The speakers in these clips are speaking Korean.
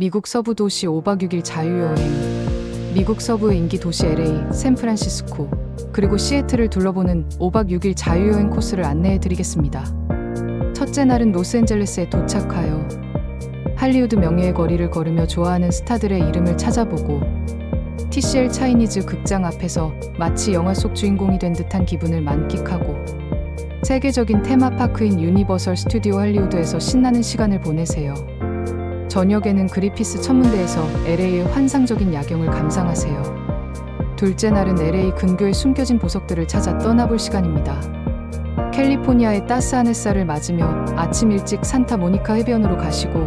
미국 서부 도시 5박 6일 자유여행. 미국 서부의 인기 도시 LA, 샌프란시스코, 그리고 시애틀을 둘러보는 5박 6일 자유여행 코스를 안내해 드리겠습니다. 첫째 날은 로스앤젤레스에 도착하여 할리우드 명예의 거리를 걸으며 좋아하는 스타들의 이름을 찾아보고 TCL 차이니즈 극장 앞에서 마치 영화 속 주인공이 된 듯한 기분을 만끽하고 세계적인 테마파크인 유니버설 스튜디오 할리우드에서 신나는 시간을 보내세요. 저녁에는 그리피스 천문대에서 LA의 환상적인 야경을 감상하세요. 둘째 날은 LA 근교의 숨겨진 보석들을 찾아 떠나볼 시간입니다. 캘리포니아의 따스한 햇살을 맞으며 아침 일찍 산타 모니카 해변으로 가시고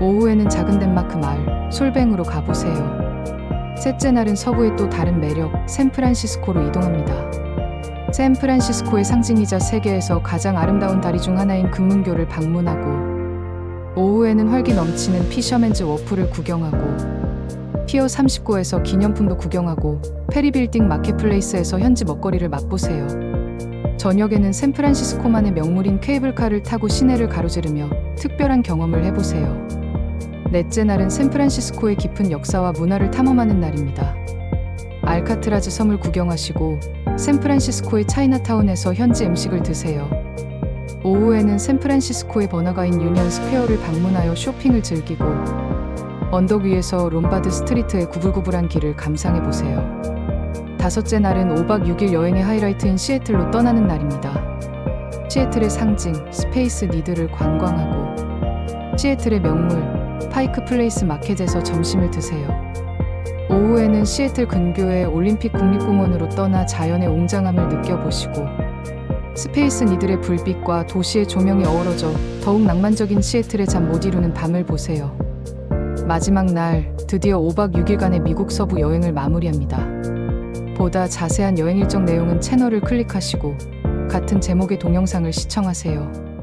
오후에는 작은 덴마크 마을 솔뱅으로 가보세요. 셋째 날은 서부의 또 다른 매력 샌프란시스코로 이동합니다. 샌프란시스코의 상징이자 세계에서 가장 아름다운 다리 중 하나인 금문교를 방문하고 오후에는 활기 넘치는 피셔맨즈 워프를 구경하고 피어 39에서 기념품도 구경하고 페리빌딩 마켓플레이스에서 현지 먹거리를 맛보세요. 저녁에는 샌프란시스코만의 명물인 케이블카를 타고 시내를 가로지르며 특별한 경험을 해보세요. 넷째 날은 샌프란시스코의 깊은 역사와 문화를 탐험하는 날입니다. 알카트라즈 섬을 구경하시고 샌프란시스코의 차이나타운에서 현지 음식을 드세요. 오후에는 샌프란시스코의 번화가인 유니언 스퀘어를 방문하여 쇼핑을 즐기고 언덕 위에서 롬바드 스트리트의 구불구불한 길을 감상해 보세요. 다섯째 날은 5박 6일 여행의 하이라이트인 시애틀로 떠나는 날입니다. 시애틀의 상징 스페이스 니드를 관광하고 시애틀의 명물 파이크 플레이스 마켓에서 점심을 드세요. 오후에는 시애틀 근교의 올림픽 국립공원으로 떠나 자연의 웅장함을 느껴보시고 스페이스 니들의 불빛과 도시의 조명이 어우러져 더욱 낭만적인 시애틀의 잠 못 이루는 밤을 보세요. 마지막 날 드디어 5박 6일간의 미국 서부 여행을 마무리합니다. 보다 자세한 여행 일정 내용은 채널을 클릭하시고 같은 제목의 동영상을 시청하세요.